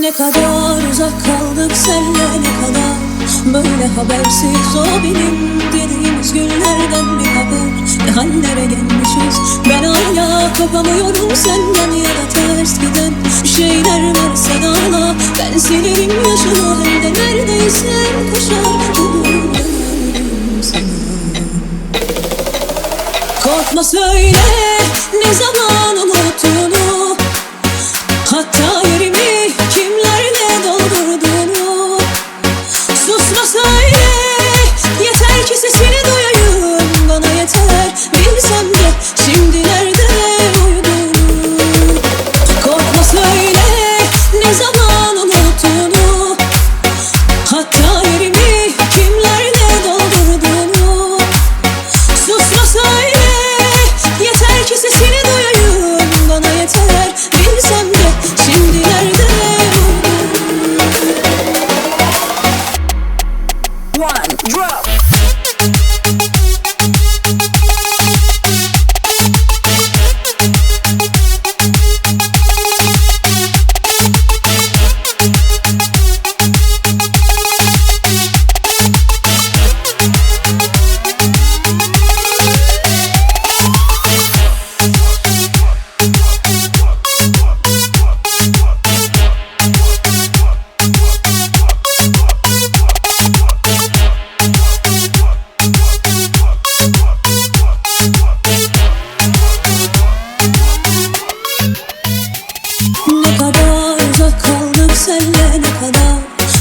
Ne kadar uzak kaldık senle ne kadar? Böyle habersiz o benim dediğimiz günlerden bir haber. Ne hallere gelmişiz? Ben hala kopamıyorum senden ya da ters giden Bir şeyler varsa da ağla ben silerim yaşını hem de neredeyse koşar Korkma söyle bilsem de şimdi nerede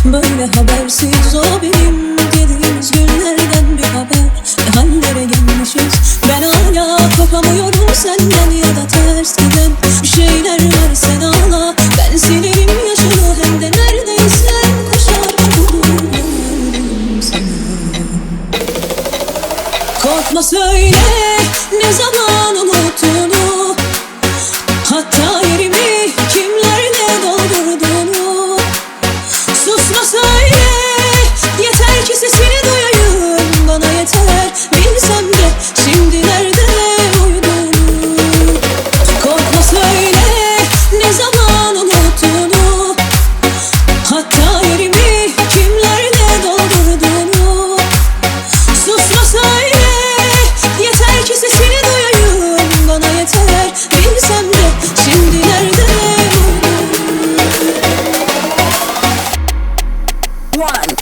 Böyle habersiz o benim Dediğimiz günlerden bir haber. Ne hallere gelmişiz. Ben hala kopamıyorum senden Ya da ters giden. Bir şeyler var Sen ağla. Ben sileyim yaşını Hem de neredeysen koşar Korkma söyle ne zaman unutulur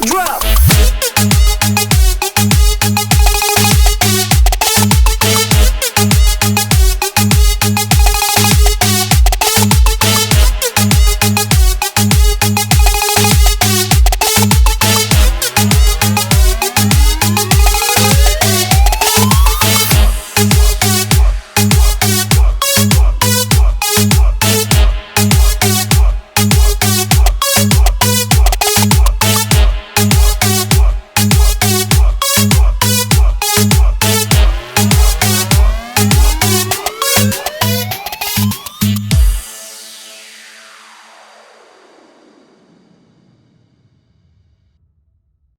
drop.